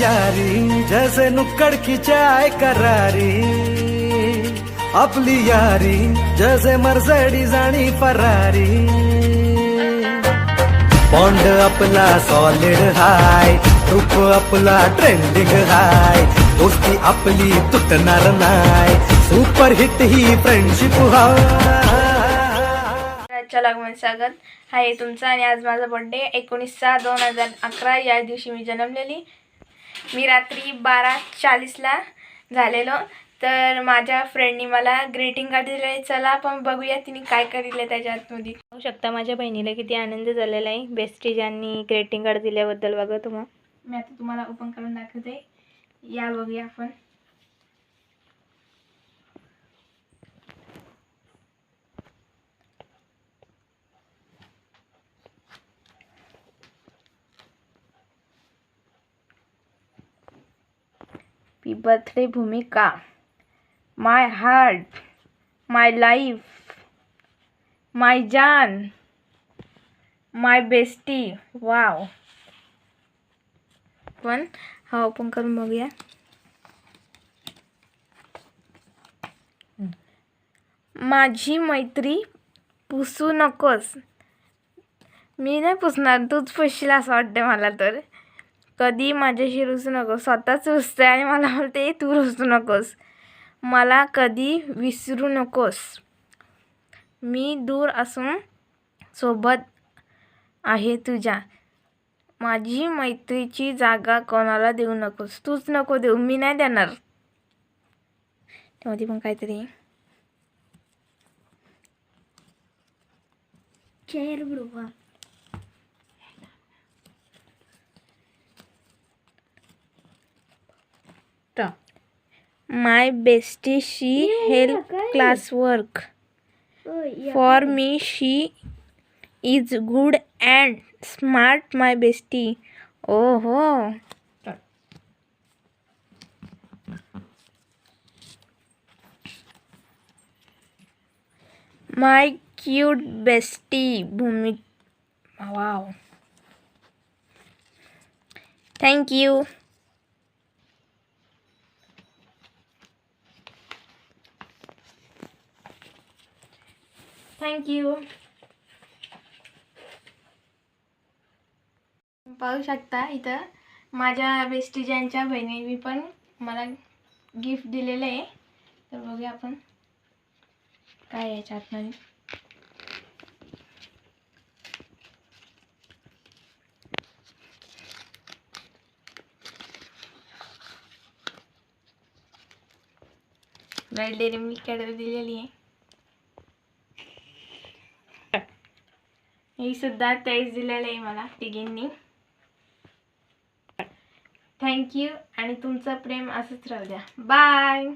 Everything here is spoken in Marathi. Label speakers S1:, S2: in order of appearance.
S1: यारी जैसे नुक्कड़ की चाय करारी। आपली यारी जैसे मर्सडीज आणि फरारी। बॉन्ड आपला सॉलिड हाय ग्रुप आपला ट्रेंडिंग हाय दोस्ती आपली तुटणार नाय सुपर हिट ही फ्रेंडशिप हाय।
S2: आजच्या लागून स्वागत आहे तुमचा आणि आज माझा बड्डे एकोणीस सहा दोन हजार अकरा या दिवशी मी जन्मलेली. मी रात्री बारा चाळीसला झालेलो. तर माझ्या फ्रेंडनी मला ग्रीटिंग कार्ड दिले चला आपण बघूया तिने काय काय दिलं त्याच्या आतमध्ये
S3: पाहू शकता माझ्या बहिणीला किती आनंद झालेला आहे. बेस्टीजांनी ग्रेटिंग कार्ड दिल्याबद्दल बघा तुम्हाला
S2: मी आता तुम्हाला ओपन करून दाखवते. या बघूया आपण. Birthday Bhumika. My heart my life my Jan my bestie wow पण हा ओपन करून बघूया. माझी मैत्री पुसू नकोस. मी नाही पुसणार तूच पुसशील असं वाटते मला तर. कधी माझ्याशी रुसू नकोस. स्वतःच रुसते आणि मला बोलते तू रुसू नकोस. मला कधी विसरू नकोस. मी दूर असून सोबत आहे तुझ्या. माझी मैत्रीची जागा कोणाला देऊ नकोस? तूच नको देऊ मी नाही देणार. त्यामध्ये पण काहीतरी. चेअर बरोबर My bestie, she help classwork. For me, she is good and smart, my bestie. Oh, ho. My cute bestie, Bhumit. Wow. Thank you. Thank you thank you पाहू शकता इथं माझ्या बेस्टीजांच्या बहिणीने पण मला गिफ्ट दिलेलं आहे. तर बघूया आपण काय याच्यात याच्या डेअरी मिल्क कॅडबरी दिलेली आहे. ही सुद्धा तेच दिलेलं आहे मला तिघींनी. थँक्यू आणि तुमचं प्रेम असंच राहू द्या. बाय